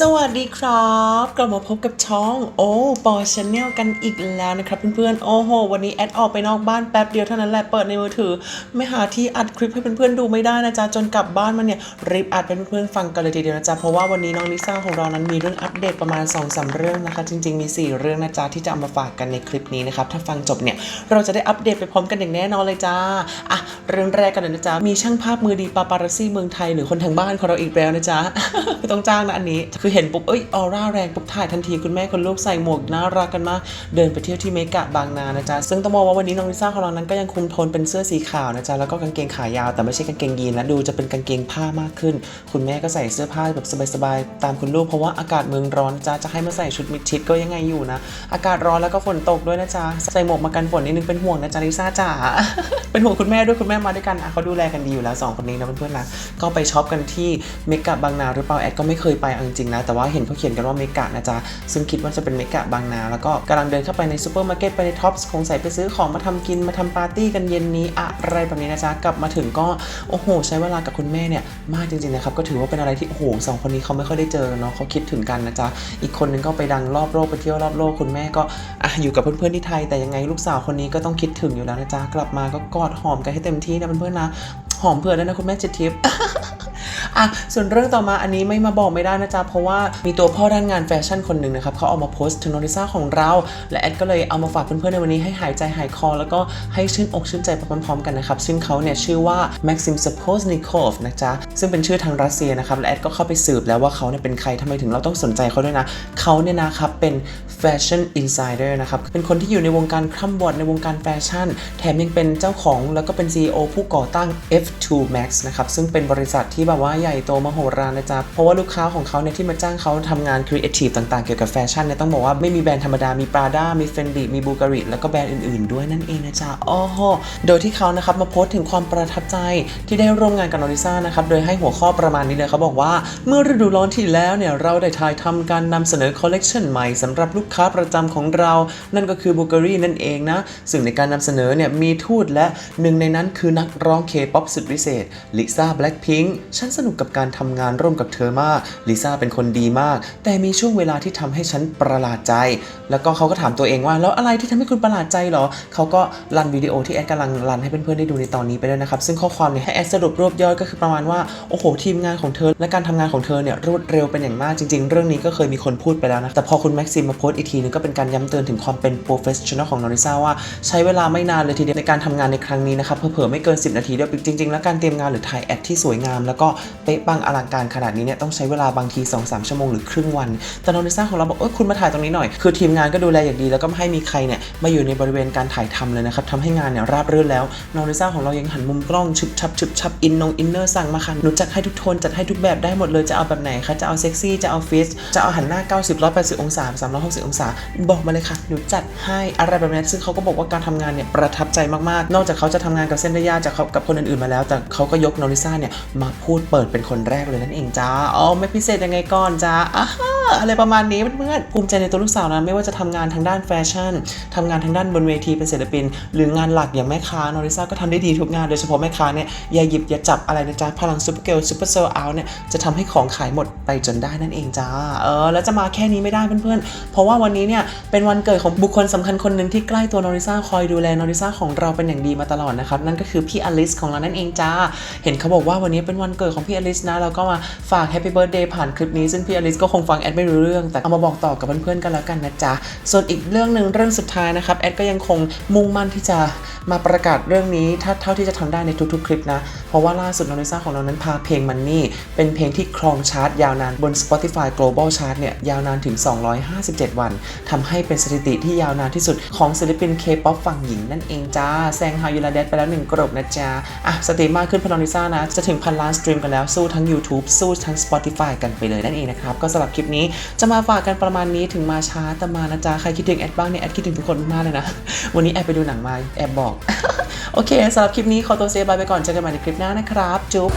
สวัสดีครับกลับมาพบกับช่องโอ้ปอชแนลกันอีกแล้วนะครับเพื่อนๆโอ้โห วันนี้แอดออกไปนอกบ้านแป๊บเดียวเท่านั้นแหละเปิดในมือถือ ไม่หาที่อัดคลิปให้เพื่อนๆดูไม่ได้นะจ๊ะจนกลับบ้านมาเนี่ยรีบอัดเป็นเพื่อนๆฟังกันเลยทีเดียวนะจ๊ะเพราะว่าวันนี้น้องลิซ่าของเรานั้นมีเรื่องอัปเดตประมาณ2อสเรื่องนะคะ จริงๆมี 4 เรื่องนะจ๊ะที่จะเอามาฝากกันในคลิปนี้นะครับถ้าฟังจบเนี่ยเราจะได้อัปเดตไปพร้อมกันอย่างแน่นอนเลยจ้าอะเรื่องแรกกันเลยนะจ๊ะมีช่างภาพมือดีปาปารัสซี่เมืองไทยหรือคนทางบ้านของเราอีกแล้วนะจ๊ะไม่ต้องจ้างนะอันนี้คือเห็นปุ๊บเอ้ยออร่าแรงปุ๊บถ่ายทันทีคุณแม่คุณลูกใส่หมวกน่ารักกันมากเดินไปเที่ยวที่เมกะบางนานะจ๊ะซึ่งต้องบอกว่าวันนี้น้องลิซ่าของเรานั้นก็ยังคงโทนเป็นเสื้อสีขาวนะจ๊ะแล้วก็กางเกงขายาวแต่ไม่ใช่กางเกงยีนนะดูจะเป็นกางเกงผ้ามากขึ้น คุณแม่ก็ใส่เสื้อผ้าแบบสบายๆตามคุณลูกเพราะว่าอากาศเมืองร้อนจ้าจะให้มาใส่ชุดมิดชิดก็ยังไงอยู่นะ อากาศร้อนแล้วก็ฝนตกด้วยนะจ๊ะใส่หมวกมากันฝนนิดนึงเป็นห่วงนะจ๊ะลิซ่าจ๋า เป็นห่วงคุณแม่ด้วยคุณแม่มาด้วยกันอะเขาดูแลกันดีอยู่แล้วสองคนนี้นะเพื่อนๆนะก็ไปช็อปกันที่เมกะบางนาหรือเปล่าแอดก็ไม่เคยไปจริงๆนะแต่ว่าเห็นเขาเขียนกันว่าเมกะนะจ๊ะซึ่งคิดว่าจะเป็นเมกะบางนา แล้วก็กำลังเดินเข้าไปในซูเปอร์มาร์เก็ตไปในท็อปส์คงใส่ไปซื้อของมาทำกินมาทำปาร์ตี้กันเย็นนี้อะไรแบบนี้นะจ๊ะกลับมาถึงก็โอ้โห ใช้เวลากับคุณแม่เนี่ยมากจริงๆนะครับก็ถือว่าเป็นอะไรที่โอ้โหสองคนนี้เขาไม่ค่อยได้เจอเนาะเขาคิดถึงกันนะจ๊ะอีกคนนึงก็ไปดังรอบโลกไปเที่ยวรอบโลกคุณแม่ก็อะอยู่กับเพื่อนๆที่ไทยแต่ยังไงลูกสาวคนนี้ก็ต้องคิดถึงอยู่แล้วนะจ๊ะกลับมาก็กอดหอมกันให้เต็มที่นะเพื่อนๆนะหอมเผื่อด้วยนะคุณแม่จิตทิพย์ อะส่วนเรื่องต่อมาอันนี้ไม่มาบอกไม่ได้นะจ๊ะ เพราะว่ามีตัวพ่อด้านงานแฟชั่นคนหนึ่งนะครับเขาเอามาโพสต์ถึงโนริซ่าของเรา และแอดก็เลยเอามาฝากเพื่อนๆในวันนี้ให้หายใจหายคอ แล้วก็ให้ชื่นอกชื่นใจไปพร้อมๆกันนะครับ ซึ่งเขาเนี่ยชื่อว่า Maxim Sapoznikov นะจ๊ะ ซึ่งเป็นชื่อทางรัสเซียนะครับ และแอดก็เข้าไปสืบแล้วว่าเขาเนี่ยเป็นใครทำไมถึงเราต้องสนใจเขาด้วยนะ เขาเนี่ยนะครับเป็นแฟชั่นอินไซเดอร์นะครับ เป็นคนที่อยู่ในวงการคร่ำวอดในวงการแฟชั่น แถมยังเป็นเจ้าของแล้วก็เป็น CEO ผู้ก่อตั้ง F2 Max นะครับซึ่งเป็นบริษัทที่แบบว่าใหญ่โตมโหฬารนะจ๊ะ เพราะว่าลูกค้าของเขาเนี่ยที่มาจ้างเขาทำงานครีเอทีฟต่างๆ เกี่ยวกับแฟชั่นเนี่ยต้องบอกว่าไม่มีแบรนด์ธรรมดา มี Prada มี Fendi มี Bulgari แล้วก็แบรนด์อื่นๆ ด้วยนั่นเองนะจ๊ะโอ้โหโดยที่เขานะครับมาโพสต์ถึงความประทับใจที่ได้ร่วมงานกับนอริซ่านะครับโดยให้หัวข้อประมาณนี้เลยเขาบอกว่า เมื่อฤดูร้อนที่แล้วเนี่ยเราได้ถ่ายทำการนำเสนอคอลเลกชันใหม่สำหรับลูกค้าประจำของเรา นั่นก็คือ Bulgari นั่นเองนะซึ่งในการนำเสนอเนี่ยมีทูตและหนึ่งในนั้นคือนักร้องเคป๊อปสุดวิเศษลิซ่าแบล็คพิงค์ฉันสนุกกับการทำงานร่วมกับเธอมาก ลิซ่าเป็นคนดีมาก แต่มีช่วงเวลาที่ทำให้ฉันประหลาดใจ แล้วก็เขาก็ถามตัวเองว่า แล้วอะไรที่ทำให้คุณประหลาดใจเหรอ เขาก็รันวิดีโอที่แอดกำลังรันให้เพื่อนๆได้ดูในตอนนี้ไปด้วยนะครับ ซึ่งข้อความเนี่ยให้แอดสรุปรวบยอดก็คือประมาณว่า โอ้โห ทีมงานของเธอ และการทำงานของเธอเนี่ยรวดเร็วเป็นอย่างมากจริง ๆ เรื่องนี้ก็เคยมีคนพูดไปแล้วนะ แต่พอคุณแม็กซิมมาโพสต์อีกทีนึงก็เป็นการย้ำเตือนถึงความเป็นโปรเฟชชั่นอลของนอริซ่าว่าใช้เวลาไม่นานเลยทีเดียวในการทำงานในครั้งนี้นะครับเผลอๆไม่เกิน 10 นาทีเดียวจริง ๆ แล้วการเตรียมงานหรือถ่ายแอดที่สวยงามแล้วก็เป๊ะปังอลังการขนาดนี้เนี่ยต้องใช้เวลาบางที 2-3 ชั่วโมงหรือครึ่งวัน แต่นอริซ่าของเราบอกเออคุณมาถ่ายตรงนี้หน่อย คือทีมงานก็ดูแลอย่างดีแล้วก็ไม่ให้มีใครเนี่ยมาอยู่ในบริเวณการถ่ายทำเลยนะครับทำให้งานเนี่ยราบรื่นแล้วนอริซ่าของเรายังหันมุมกล้องชุบชับชุบชับอินนงอินเนอร์สั่งมาค่ะหนูจัดให้ทุกโทนจัดให้ทุกแบบได้หมดเลยจะเอาแบบไหนคะจะเอาเซ็กซี่จะเอาฟิสจะเอาหันหน้า 90 180องศา360 องศา บอกมาเลยค่ะหนูจัดให้อะไรแบบนี้ซึ่งเขาก็บอกว่าการทำงานเนี่ยประทับใจมากๆ นอกจากเขาจะทำงานกับเส้นได้ยาจากกับคนอื่นๆมาแล้ว แต่เขาก็ยกนริซ่าเนี่ยมาพูดเปิดเป็นคนแรกเลยนั่นเองจ้าอ๋อไม่พิเศษยังไงก่อนจ้าอ่าฮะอะไรประมาณนี้เพื่อนๆภูมิใจในตัวลูกสาวนะไม่ว่าจะทำงานทางด้านแฟชั่นทำงานทางด้านบนเวทีเป็นศิลปิน หรืองานหลักอย่างแม่ค้านอริซ่าก็ทำได้ดีทุกงานโดยเฉพาะแม่ค้าเนี่ยอย่าหยิบอย่าจับอะไรนะจ๊ะพลังซูเปอร์เกลซูเปอร์เซลเอาเนี่ยจะทำให้ของขายหมดไปจนได้นั่นเองจ้าเออแล้วจะมาแค่นี้ไม่ได้เพื่อนๆ เพราะว่าวันนี้เนี่ยเป็นวันเกิดของบุคคลสำคัญคนหนึ่งที่ใกล้ตัวนอริซ่าคอยดูแลนอริซ่าของเราเป็นอย่างดีมาตลอดนะครับนั่นก็คือพี่อลิสของเรานั่นเองจ้าเห็นเขาบอกว่าวันนี้เป็นวันเกิดของพี่อลิสนะเราก็มาฝากแฮปปี้เบิร์ดเดย์ผ่านคลิปนี้ ซึ่งพี่อลิสก็คงฟังแอดไม่รู้เรื่อง แต่เอามาบอกต่อกับเพื่อนๆกันแล้วกันนะจ๊ะ ส่วนอีกเรื่องหนึ่งเรื่องสุดท้ายนะครับแอดก็ยังคงมุ่งมั่นที่จะมาประกาศเรื่องนี้ถ้าเท่าที่จะทำได้ในทุกๆคลิปนะ เพราะว่าล่าสุดนอริซ่าของเรานั้นพาเพลงมันนี่เป็นเพลงที่ครองชาร์ตยาวนานบน Spotify Global Chart เนี่ยยาวนานถึง 257 วันทำให้เป็นสถิติที่ยาวนานที่สุดของศิลปิน K-POP ฝั่งหญิงนั่นเองจ้าแซงฮายูลาเดสไปแล้วหนึ่งกรบนะจ๊ะอะสตรีมากขึ้นพนอริซ่านะจะถึงพันล้านสตรีมกันแล้วสู้ทั้ง YouTube สู้ทั้ง Spotify กันไปเลยนั่นเองนะครับ ก็สำหรับคลิปนี้จะมาฝากกันประมาณนี้ถึงมาช้าแต่มานะจ๊ะ ใครคิดถึงแอดบ้างเนี่ยแอดคิดถึงทุกคนมากเลยนะ วันนี้แอบไปดูหนังมาแอบบอก โอเคสำหรับคลิปนี้ขอตัวเซบายไปก่อนเจอกันใหม่ในคลิปหน้านะครับ จุ๊บ